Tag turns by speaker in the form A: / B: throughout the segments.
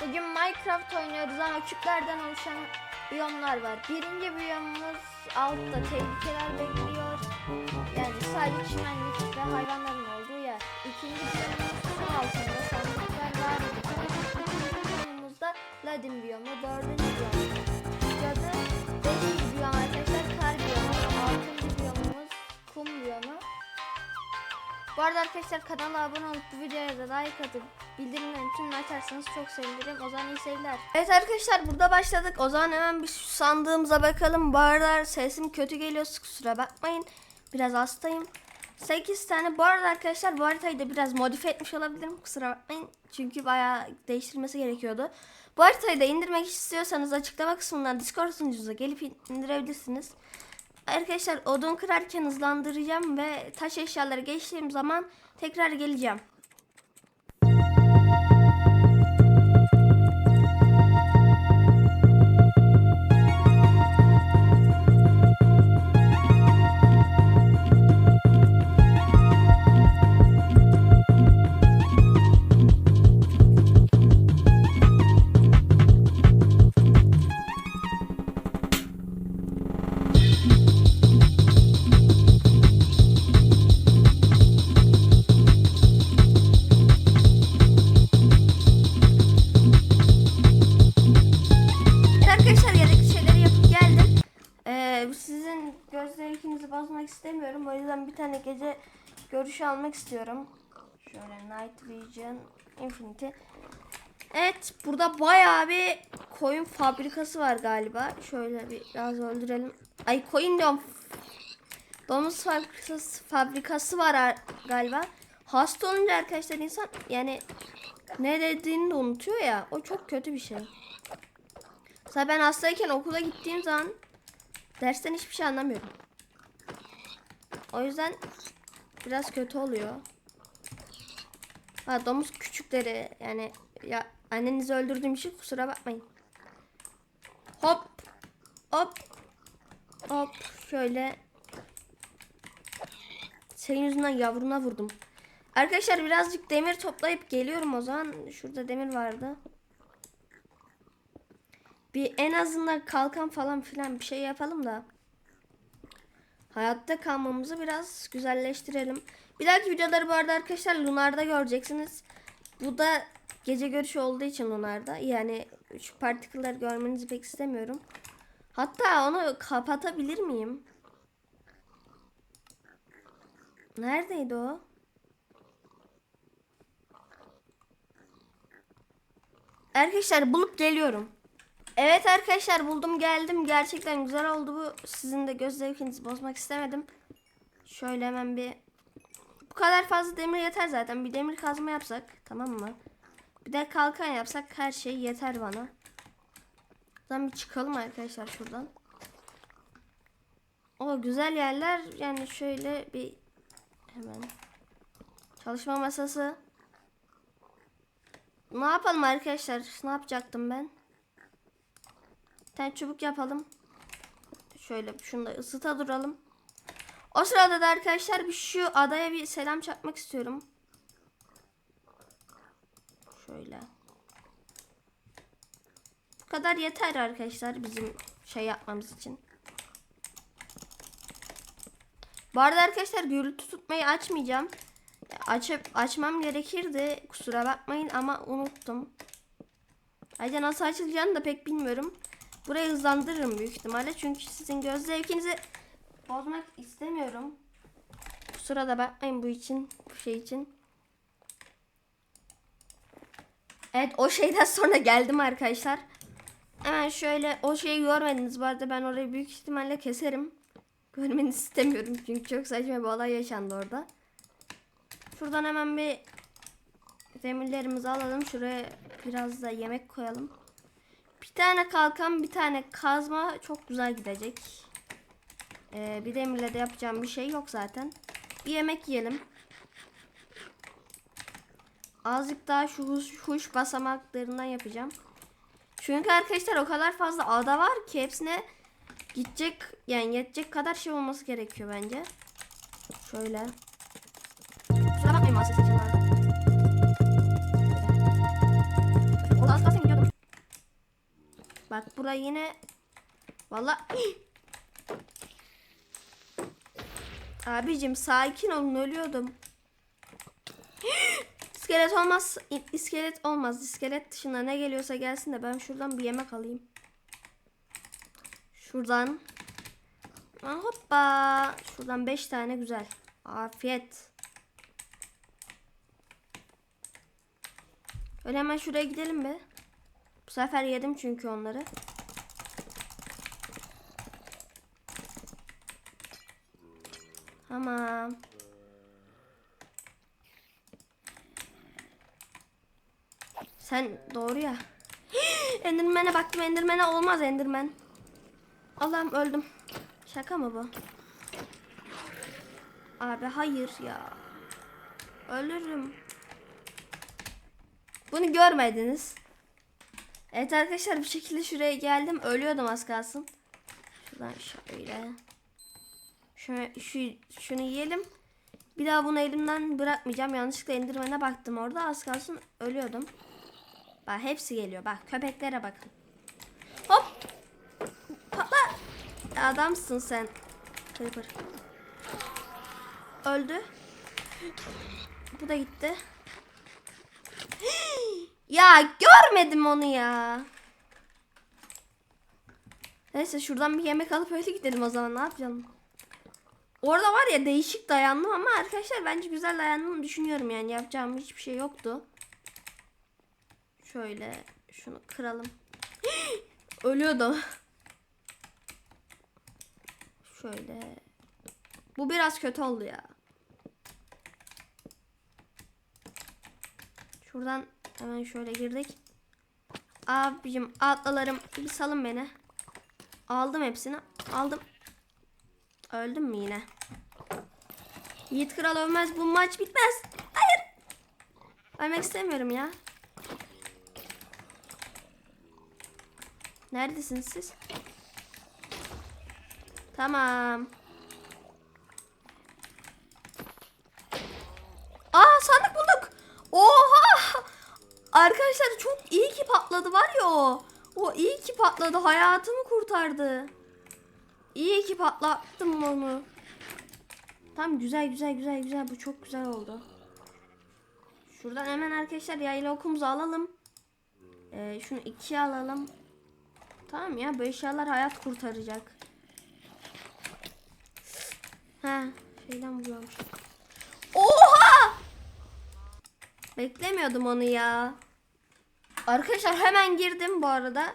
A: Bugün Minecraft oynuyoruz ama küplerden oluşan biyomlar var. Birinci biyomumuz altta tehlikeler bekliyor. Yani sadece çimenlik ve hayvanların olduğu yer. İkinci biyomumuz su altında sandıklar var. Üçüncü biyomumuzda Ladin biyomu. Dördüncü biyom. Cadı. Beşinci biyom arkadaşlar kar biyomu. Altıncı biyomumuz kum biyomu. Bu arada arkadaşlar kanala abone olup bu videoya da like atıp bildirimlerin tümünü açarsanız çok sevinirim. O zaman iyi seyirler. Evet arkadaşlar burada başladık. O zaman hemen bir sandığımıza bakalım. Bu arada sesim kötü geliyor kusura bakmayın. Biraz hastayım. 8 tane. Bu arada arkadaşlar bu haritayı da biraz modifiye etmiş olabilirim. Kusura bakmayın. Çünkü bayağı değiştirilmesi gerekiyordu. Bu haritayı da indirmek istiyorsanız açıklama kısmından Discord sunucunuza gelip indirebilirsiniz. Arkadaşlar odun kırarken hızlandıracağım ve taş eşyaları geçtiğim zaman tekrar geleceğim. Tane gece görüşü almak istiyorum. Şöyle Night Vision Infinity. Evet burada bayağı bir koyun fabrikası var galiba. Şöyle bir biraz öldürelim. Ay koyun diyorum. Domuz fabrikası, fabrikası var ar- galiba. Hasta olunca arkadaşlar insan yani ne dediğini de unutuyor ya. O çok kötü bir şey. Mesela ben hastayken okula gittiğim zaman dersten hiçbir şey anlamıyorum. O yüzden biraz kötü oluyor. Ha domuz küçükleri yani ya annenizi öldürdüğüm için kusura bakmayın. Hop hop hop şöyle senin yüzünden yavruna vurdum. Arkadaşlar birazcık demir toplayıp geliyorum o zaman. Şurada demir vardı. Bir en azından kalkan falan filan bir şey yapalım da. Hayatta kalmamızı biraz güzelleştirelim. Bir dahaki videoları bu arada arkadaşlar Lunar'da göreceksiniz. Bu da gece görüşü olduğu için Lunar'da. Yani şu partikülleri görmenizi pek istemiyorum. Hatta onu kapatabilir miyim? Neredeydi o? Arkadaşlar bulup geliyorum. Evet arkadaşlar buldum geldim. Gerçekten güzel oldu bu. Sizin de göz zevkinizi bozmak istemedim. Şöyle hemen bir... Bu kadar fazla demir yeter zaten. Bir demir kazma yapsak tamam mı? Bir de kalkan yapsak her şey yeter bana. Zaten bir çıkalım arkadaşlar şuradan. O güzel yerler yani şöyle bir hemen çalışma masası. Ne yapalım arkadaşlar? Ne yapacaktım ben? Tane çubuk yapalım. Şöyle şunu da ısıta duralım. O sırada da arkadaşlar bir şu adaya bir selam çakmak istiyorum. Şöyle. Bu kadar yeter arkadaşlar bizim şey yapmamız için. Bu arada arkadaşlar gürültü tutmayı açmayacağım. Açıp açmam gerekirdi. Kusura bakmayın ama unuttum. Ayrıca nasıl açılacağını da pek bilmiyorum. Burayı hızlandırırım büyük ihtimalle. Çünkü sizin göz zevkinizi bozmak istemiyorum. Kusura da bakmayın bu için. Bu şey için. Evet o şeyden sonra geldim arkadaşlar. Hemen şöyle o şeyi görmediniz. Bu arada ben orayı büyük ihtimalle keserim. Görmenizi istemiyorum çünkü çok saçma bir olay yaşandı orada. Şuradan hemen bir demirlerimizi alalım. Şuraya biraz da yemek koyalım. Bir tane kalkan, bir tane kazma çok güzel gidecek. Ee, bir demirle de yapacağım bir şey yok zaten. Bir yemek yiyelim. Azıcık daha şu huş, huş basamaklarından yapacağım. Çünkü arkadaşlar o kadar fazla ada var ki hepsine gidecek yani yetecek kadar şey olması gerekiyor bence. Şöyle.
B: Bak bura yine Vallahi Abicim sakin olun ölüyordum. İskelet olmaz. İskelet olmaz. İskelet dışında ne geliyorsa gelsin de ben şuradan bir yemek alayım. Şuradan. Aa, hoppa. Şuradan 5 tane güzel. Afiyet. Öyle hemen şuraya gidelim be. Bu sefer yedim çünkü onları. Tamam. Sen doğru ya. Enderman'e baktım. Enderman'e olmaz Enderman. Allah'ım öldüm. Şaka mı bu? Abi hayır ya. Ölürüm. Bunu görmediniz. Evet arkadaşlar bir şekilde şuraya geldim. Ölüyordum az kalsın. Şuradan şöyle. Şöyle şu, şunu yiyelim. Bir daha bunu elimden bırakmayacağım. Yanlışlıkla endirmene baktım orada. Az kalsın ölüyordum. Bak hepsi geliyor. Bak köpeklere bakın. Hop. Patla. Adamsın sen. Creeper. Öldü. Bu da gitti. Ya görmedim onu ya. Neyse şuradan bir yemek alıp öyle gidelim o zaman ne yapacağım? Orada var ya değişik dayandım ama arkadaşlar bence güzel dayandığımı düşünüyorum yani yapacağım hiçbir şey yoktu. Şöyle şunu kıralım. Ölüyordum. Şöyle. Bu biraz kötü oldu ya. Şuradan hemen şöyle girdik. Abicim atlalarım bir salın beni. Aldım hepsini. Aldım. Öldüm mü yine? Yiğit Kral ölmez. Bu maç bitmez. Hayır. Ölmek istemiyorum ya. Neredesiniz siz? Tamam. Aa sandık bulduk. Oha! Arkadaşlar çok iyi ki patladı var ya o. O iyi ki patladı. Hayatımı kurtardı. İyi ki patlattım onu. Tam güzel güzel güzel güzel. Bu çok güzel oldu. Şuradan hemen arkadaşlar yayla okumuzu alalım. Ee, şunu ikiye alalım. Tamam ya bu eşyalar hayat kurtaracak. Ha şeyden buluyormuş. Oha! Beklemiyordum onu ya. Arkadaşlar hemen girdim bu arada.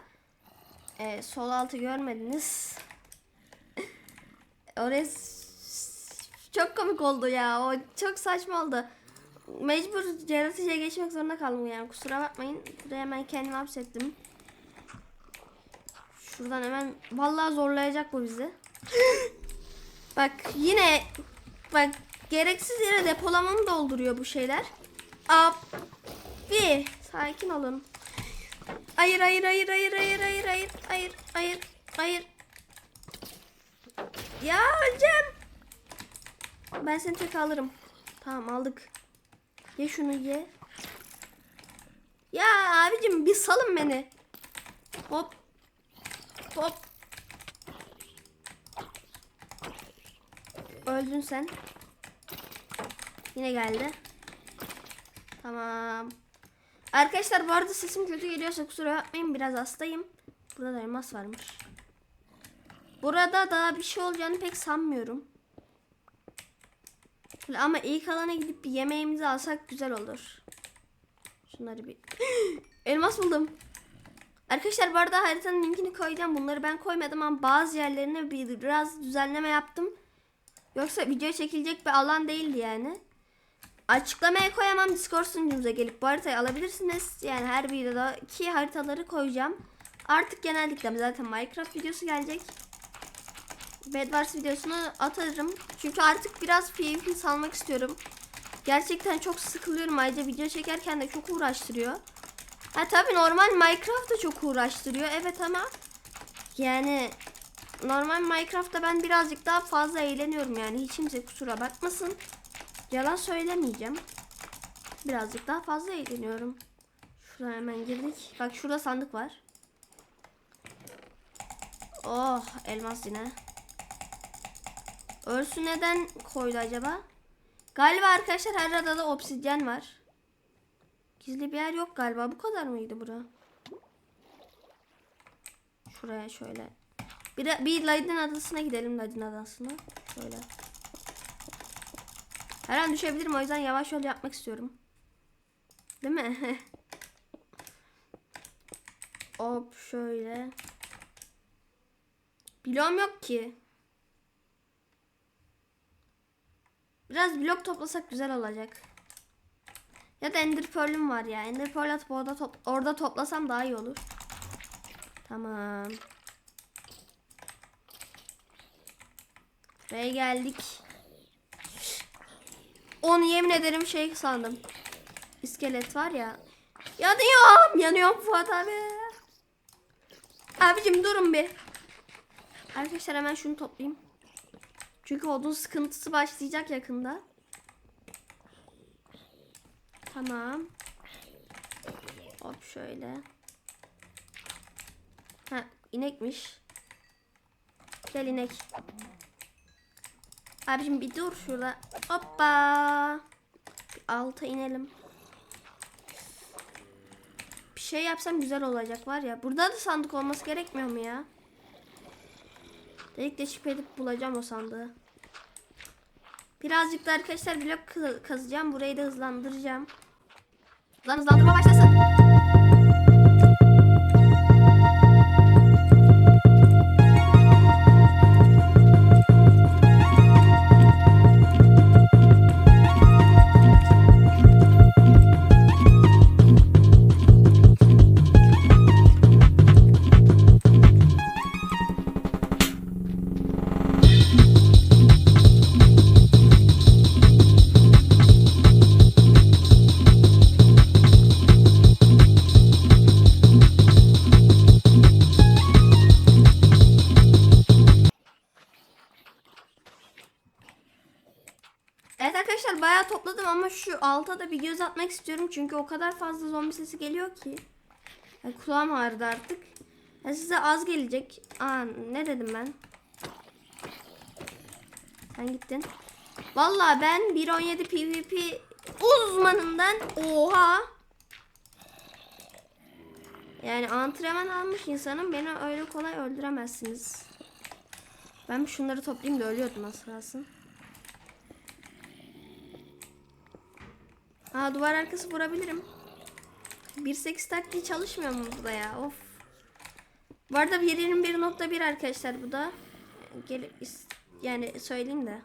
B: Ee, sol altı görmediniz. Orası çok komik oldu ya. O çok saçma oldu. Mecbur yaratıcıya geçmek zorunda kaldım yani. Kusura bakmayın. Buraya hemen kendimi hapsettim. Şuradan hemen vallahi zorlayacak bu bizi. bak yine bak gereksiz yere depolamamı dolduruyor bu şeyler. Abi sakin olun. Hayır hayır hayır hayır hayır hayır hayır hayır hayır hayır. Ya öleceğim. Ben seni tek alırım. Tamam aldık. Ye şunu ye. Ya abicim bir salın beni. Hop. Hop. Öldün sen. Yine geldi. Tamam. Arkadaşlar bu arada sesim kötü geliyorsa kusura bakmayın biraz hastayım. Burada elmas varmış. Burada daha bir şey olacağını pek sanmıyorum. Ama ilk alana gidip bir yemeğimizi alsak güzel olur. Şunları bir... elmas buldum. Arkadaşlar bu arada haritanın linkini koyacağım. Bunları ben koymadım ama bazı yerlerine bir- biraz düzenleme yaptım. Yoksa video çekilecek bir alan değildi yani. Açıklamaya koyamam. Discord sunucumuza gelip bu haritayı alabilirsiniz. Yani her videoda iki haritaları koyacağım. Artık genellikle zaten Minecraft videosu gelecek. Bedwars videosunu atarım. Çünkü artık biraz PvP salmak istiyorum. Gerçekten çok sıkılıyorum. Ayrıca video çekerken de çok uğraştırıyor. Ha tabii normal Minecraft da çok uğraştırıyor. Evet ama yani normal Minecraft'ta ben birazcık daha fazla eğleniyorum yani. Hiç kimse kusura bakmasın. Yalan söylemeyeceğim. Birazcık daha fazla eğleniyorum. Şuradan hemen girdik. Bak şurada sandık var. Oh elmas yine. Örsü neden koydu acaba? Galiba arkadaşlar her adada obsidyen var. Gizli bir yer yok galiba. Bu kadar mıydı bura? Şuraya şöyle. Bir, bir Laydin adasına gidelim Laydin adasına. Şöyle. Her an düşebilirim o yüzden yavaş yol yapmak istiyorum. Değil mi? Hop şöyle. Bloğum yok ki. Biraz blok toplasak güzel olacak. Ya da Ender Pearl'üm var ya. Ender Pearl atıp orada, top- orada toplasam daha iyi olur. Tamam. Buraya geldik. Onu yemin ederim şey sandım. İskelet var ya. Yanıyorum. Yanıyorum Fuat abi. Abicim durun bir. Arkadaşlar hemen şunu toplayayım. Çünkü odun sıkıntısı başlayacak yakında. Tamam. Hop şöyle. Ha inekmiş. Gel inek. Abicim bir dur şurada. Hoppa. Bir alta inelim. Bir şey yapsam güzel olacak var ya. Burada da sandık olması gerekmiyor mu ya? Delik deşik edip bulacağım o sandığı. Birazcık da arkadaşlar blok kazacağım. Burayı da hızlandıracağım. Lan hızlandırma başlasın. Alta da bir göz atmak istiyorum. Çünkü o kadar fazla zombi sesi geliyor ki. Yani kulağım ağrıdı artık. Ya size az gelecek. Aa ne dedim ben? Sen gittin. Vallahi ben 1.17 PvP uzmanından oha. Yani antrenman almış insanım beni öyle kolay öldüremezsiniz. Ben şunları toplayayım da ölüyordum az. Aa duvar arkası vurabilirim. 1.8 taktiği çalışmıyor mu burada ya? Of. Bu arada 1.21.1 arkadaşlar bu da. Gel yani söyleyeyim de.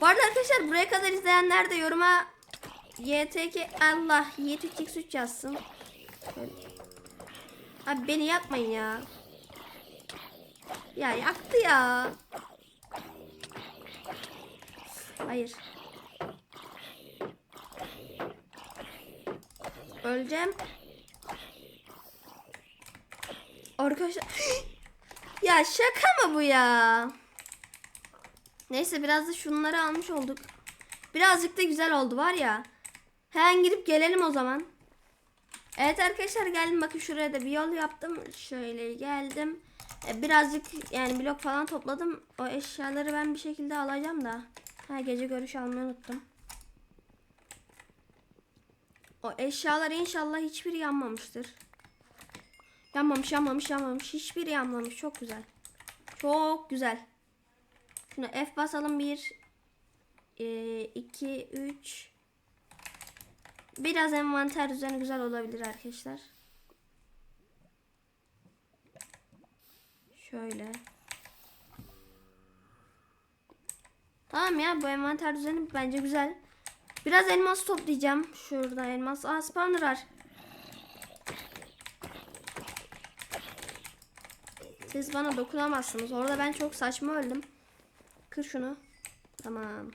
B: Bu arada arkadaşlar buraya kadar izleyenler de yoruma YTK Allah YTX3 yazsın. Abi beni yakmayın ya. Ya yaktı ya. Hayır. Öleceğim. Arkadaşlar. ya şaka mı bu ya? Neyse biraz da şunları almış olduk. Birazcık da güzel oldu var ya. Hemen gidip gelelim o zaman. Evet arkadaşlar geldim bakın şuraya da bir yol yaptım. Şöyle geldim. E, Birazcık yani blok falan topladım. O eşyaları ben bir şekilde alacağım da. Ha gece görüş almayı unuttum. O eşyalar inşallah hiçbiri yanmamıştır. Yanmamış, yanmamış, yanmamış. Hiçbiri yanmamış. Çok güzel. Çok güzel. Şuna F basalım. 1 2 3 Biraz envanter düzeni güzel olabilir arkadaşlar. Şöyle. Tamam ya bu envanter düzeni bence güzel. Biraz elmas toplayacağım. Şurada elmas. Aa spawner. Siz bana dokunamazsınız. Orada ben çok saçma öldüm. Kır şunu. Tamam.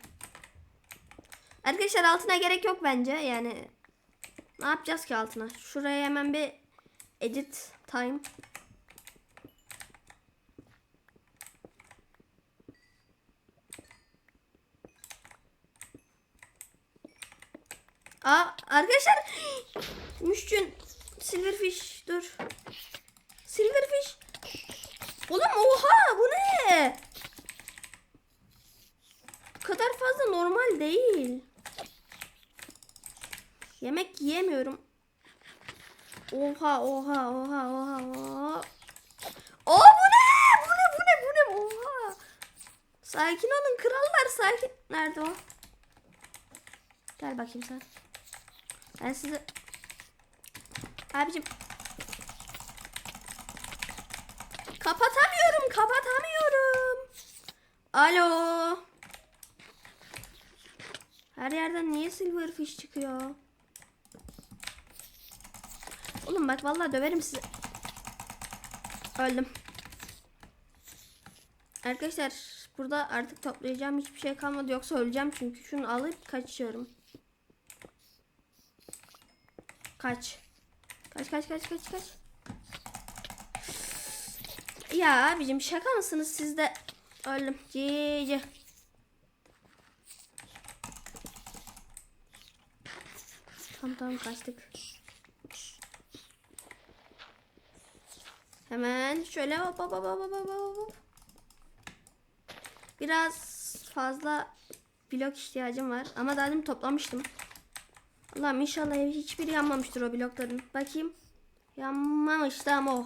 B: Arkadaşlar altına gerek yok bence. Yani ne yapacağız ki altına? Şuraya hemen bir edit time. Aa arkadaşlar Müşkün Silverfish dur. Silverfish Oğlum oha bu ne? Bu kadar fazla normal değil. Yemek yiyemiyorum. Oha oha oha oha oha. Oo bu ne? Bu ne bu ne bu ne? Oha. Sakin olun krallar sakin. Nerede o? Gel bakayım sen. Ben size... Abicim. Kapatamıyorum kapatamıyorum. Alo. Her yerden niye silverfish çıkıyor? Oğlum bak vallahi döverim sizi. Öldüm. Arkadaşlar burada artık toplayacağım hiçbir şey kalmadı yoksa öleceğim çünkü şunu alıp kaçıyorum. Kaç. Kaç kaç kaç kaç kaç. Ya abicim şaka mısınız siz de öldüm. Cici. Tamam tamam kaçtık. Hemen şöyle hop hop hop hop hop hop. Biraz fazla blok ihtiyacım var ama daha demin toplamıştım. Allah'ım inşallah hiçbiri yanmamıştır o blokların. Bakayım. Yanmamış tamam o.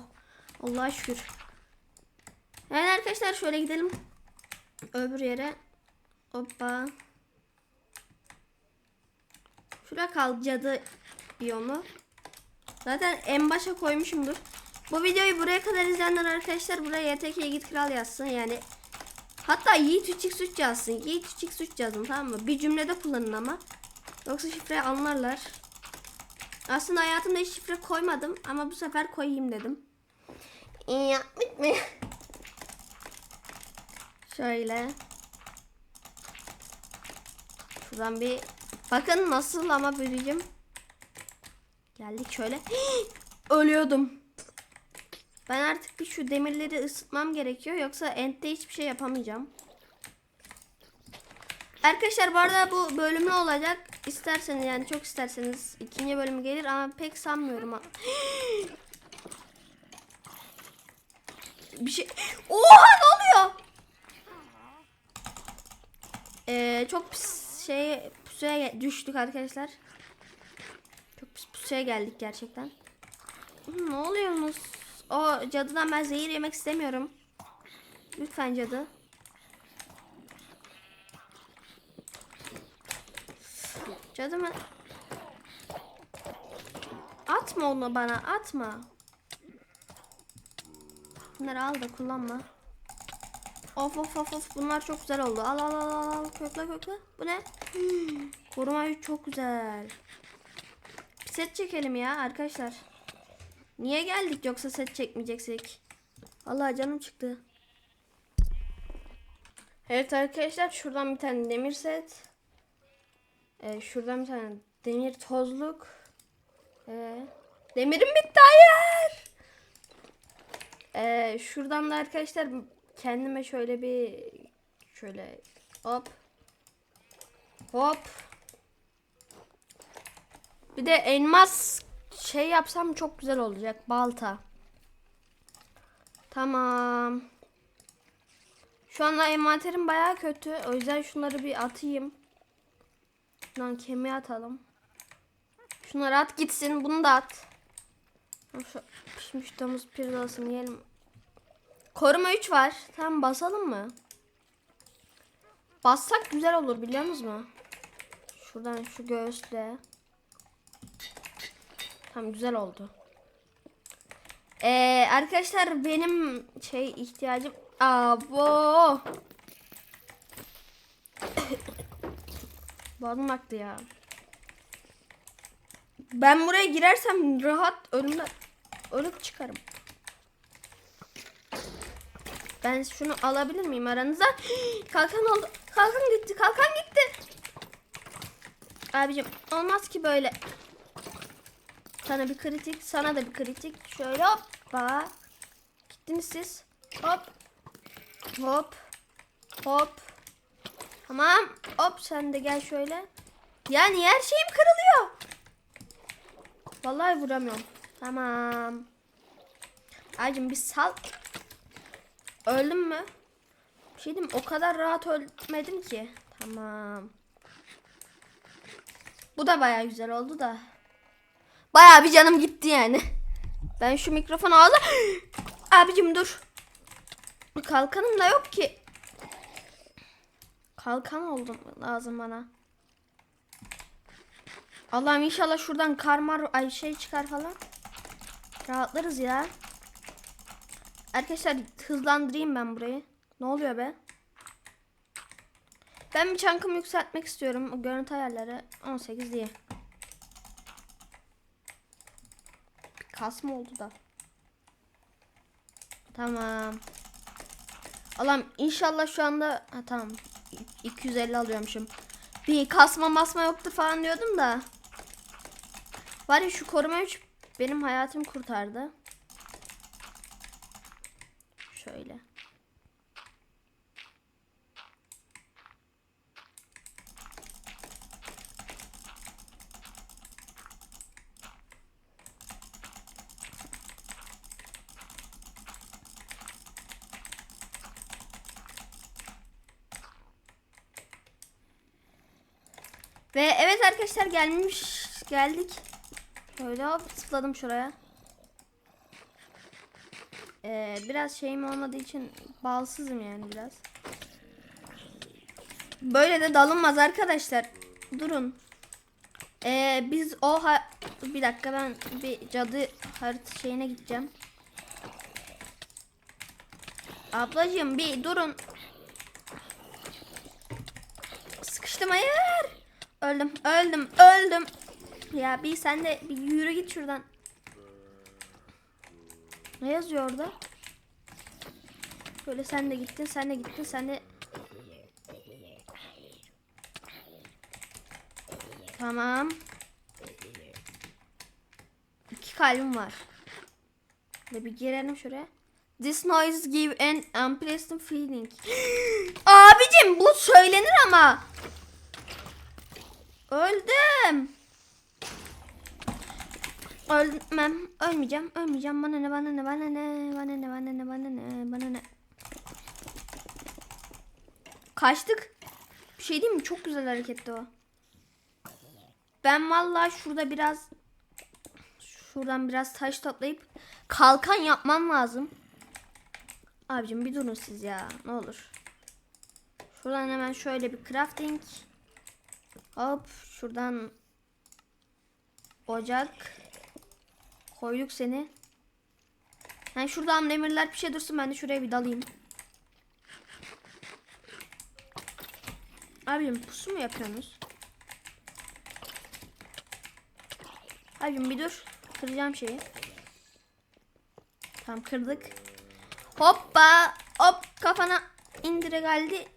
B: Allah'a şükür. Evet arkadaşlar şöyle gidelim. Öbür yere. Hoppa. Şuraya kal cadı biyomu. Zaten en başa koymuşumdur. Bu videoyu buraya kadar izleyenler arkadaşlar buraya YTK'ye git kral yazsın yani. Hatta Yiğit Üçük Suç yazsın. Yiğit Üçük Suç yazın tamam mı? Bir cümlede kullanın ama. Yoksa şifreyi anlarlar. Aslında hayatımda hiç şifre koymadım ama bu sefer koyayım dedim. İyi yapmış mı? Şöyle. Şuradan bir bakın nasıl ama bölücüm. Geldik şöyle. Ölüyordum. Ben artık bir şu demirleri ısıtmam gerekiyor yoksa endte hiçbir şey yapamayacağım. Arkadaşlar bu arada bu bölümü olacak. İsterseniz yani çok isterseniz ikinci bölümü gelir ama pek sanmıyorum. bir şey... Oha ne oluyor? Ee, çok pis şey pusuya düştük arkadaşlar. Çok pis pusuya geldik gerçekten. Hı, Ne oluyorsunuz? O cadıdan ben zehir yemek istemiyorum. Lütfen cadı. Cadı mı? Atma onu bana atma. Bunları al da kullanma. Of of of of bunlar çok güzel oldu. Al al al al al kökle kökle. Bu ne? Koruma çok güzel. Bir set çekelim ya arkadaşlar. Niye geldik yoksa set çekmeyeceksek? Vallahi canım çıktı. Evet arkadaşlar şuradan bir tane demir set. Ee, şuradan bir tane demir tozluk. Ee, demirim bitti hayır. Ee, şuradan da arkadaşlar kendime şöyle bir şöyle hop hop bir de elmas şey yapsam çok güzel olacak balta. Tamam. Şu anda envanterim baya kötü. O yüzden şunları bir atayım. Şuradan kemiği atalım. Şunları at gitsin. Bunu da at. Şu pişmiş domuz pirzolasını yiyelim. Koruma 3 var. Tamam basalım mı? Bassak güzel olur biliyor musunuz? Şuradan şu göğüsle. Tamam güzel oldu. Ee, arkadaşlar benim şey ihtiyacım Abo. Boğazım aktı ya. Ben buraya girersem rahat ölümden ölüp çıkarım. Ben şunu alabilir miyim aranıza? Kalkan oldu. Kalkan gitti. Kalkan gitti. Abicim olmaz ki böyle. Sana bir kritik, sana da bir kritik. Şöyle hoppa. Gittiniz siz. Hop. Hop. Hop. Tamam. Hop sen de gel şöyle. Yani her şeyim kırılıyor. Vallahi vuramıyorum. Tamam. Acım bir sal. Öldüm mü? Bir şey diyeyim o kadar rahat ölmedim ki. Tamam. Bu da baya güzel oldu da. Baya bir canım gitti yani. Ben şu mikrofonu ağzı... Abicim dur. Kalkanım da yok ki. Kalkan oldum lazım bana. Allah'ım inşallah şuradan karmar ay şey çıkar falan. Rahatlarız ya. Arkadaşlar hızlandırayım ben burayı. Ne oluyor be? Ben bir çankımı yükseltmek istiyorum. Görüntü ayarları 18 diye. Bir kasma oldu da. Tamam. Allah'ım inşallah şu anda ha, tamam 250 alıyormuşum. Bir kasma masma yoktu falan diyordum da. Var ya şu koruma 3 benim hayatımı kurtardı. Şöyle. Ve evet arkadaşlar gelmiş geldik. Böyle hop tıkladım şuraya. Ee, biraz şeyim olmadığı için bağlısızım yani biraz. Böyle de dalınmaz arkadaşlar. Durun. Ee, biz o ha bir dakika ben bir cadı harita şeyine gideceğim. Ablacığım bir durun. Sıkıştım hayır. Öldüm, öldüm, öldüm. Ya bir sen de bir yürü git şuradan. Ne yazıyor orada? Böyle sen de gittin, sen de gittin, sen de... Tamam. İki kalbim var. Ve bir girelim şuraya. This noise give an unpleasant feeling. Abicim bu söylenir ama. Öldüm. Ölmem. Ölmeyeceğim. Ölmeyeceğim. Bana ne bana ne bana ne bana ne bana ne bana ne bana ne. Kaçtık. Bir şey değil mi? Çok güzel hareketti o. Ben vallahi şurada biraz şuradan biraz taş toplayıp kalkan yapmam lazım. Abicim bir durun siz ya. Ne olur. Şuradan hemen şöyle bir crafting. Hop şuradan ocak koyduk seni. Yani şuradan demirler bir şey dursun ben de şuraya bir dalayım. Abim pusu mu yapıyorsunuz? Abim bir dur. Kıracağım şeyi. Tamam kırdık. Hoppa. Hop kafana indire geldi.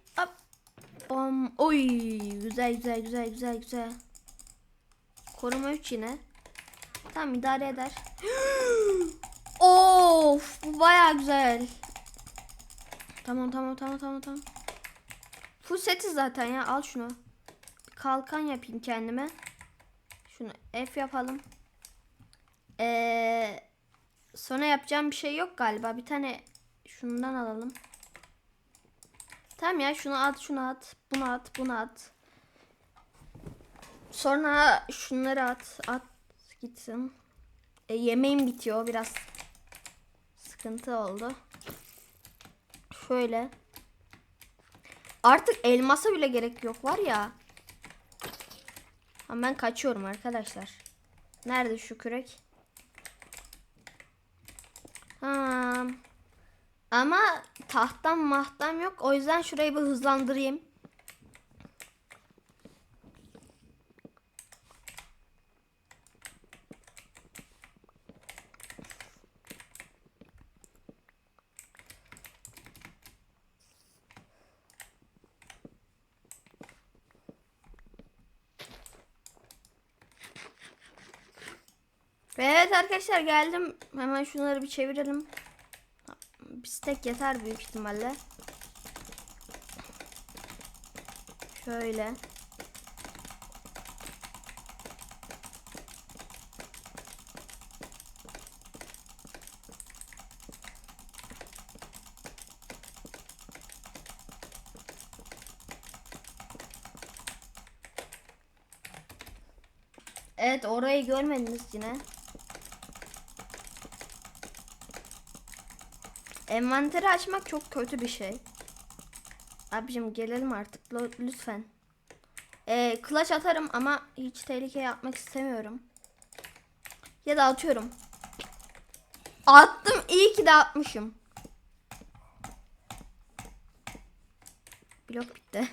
B: Bom. Oy güzel güzel güzel güzel güzel. Koruma 3 yine. Tamam idare eder. of bu baya güzel. Tamam tamam tamam tamam tamam. Full seti zaten ya al şunu. Kalkan yapayım kendime. Şunu F yapalım. Ee, sonra yapacağım bir şey yok galiba. Bir tane şundan alalım. Tamam ya şunu at şunu at. Bunu at bunu at. Sonra şunları at. At gitsin. E, yemeğim bitiyor. Biraz sıkıntı oldu. Şöyle. Artık elmasa bile gerek yok var ya. Ama ben kaçıyorum arkadaşlar. Nerede şu kürek? Tamam. Ama tahtam mahtam yok. O yüzden şurayı bir hızlandırayım. Ve Evet arkadaşlar geldim. Hemen şunları bir çevirelim pistek yeter büyük ihtimalle. Şöyle. Evet orayı görmediniz yine. Envanteri açmak çok kötü bir şey. Abicim gelelim artık lo- lütfen. Ee, clutch atarım ama hiç tehlikeye atmak istemiyorum. Ya da atıyorum. Attım iyi ki de atmışım. Blok bitti.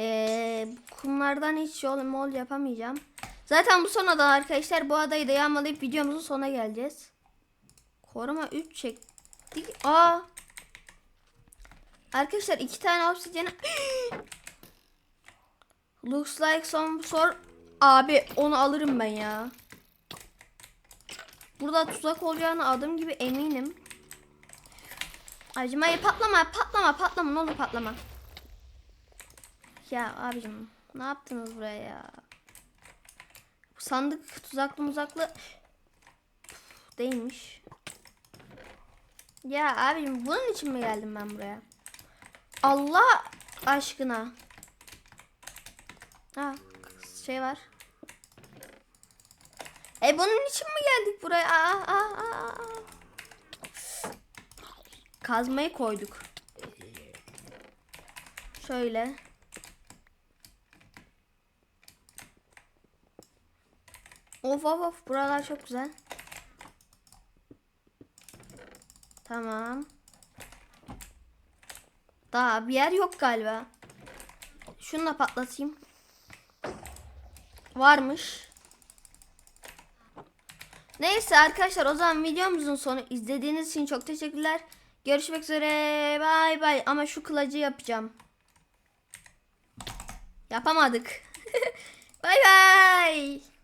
B: Ee, kumlardan hiç yol mol yapamayacağım. Zaten bu son ada arkadaşlar. Bu adayı da yağmalayıp videomuzun sonuna geleceğiz. Koruma 3 çektik. Aa. Arkadaşlar iki tane obsidyen. Looks like some sor. Abi onu alırım ben ya. Burada tuzak olacağını adım gibi eminim. Abicim hayır patlama patlama patlama ne olur patlama. Ya abicim ne yaptınız buraya ya? Bu sandık tuzaklı muzaklı değilmiş. Ya abicim bunun için mi geldim ben buraya? Allah aşkına. Ha şey var. E bunun için mi geldik buraya? Aa, aa, aa. Kazmayı koyduk. Şöyle. Of of of buralar çok güzel. Tamam. Daha bir yer yok galiba. Şununla patlatayım. Varmış. Neyse arkadaşlar o zaman videomuzun sonu izlediğiniz için çok teşekkürler. Görüşmek üzere. Bay bay. Ama şu kılacı yapacağım. Yapamadık. bay bay.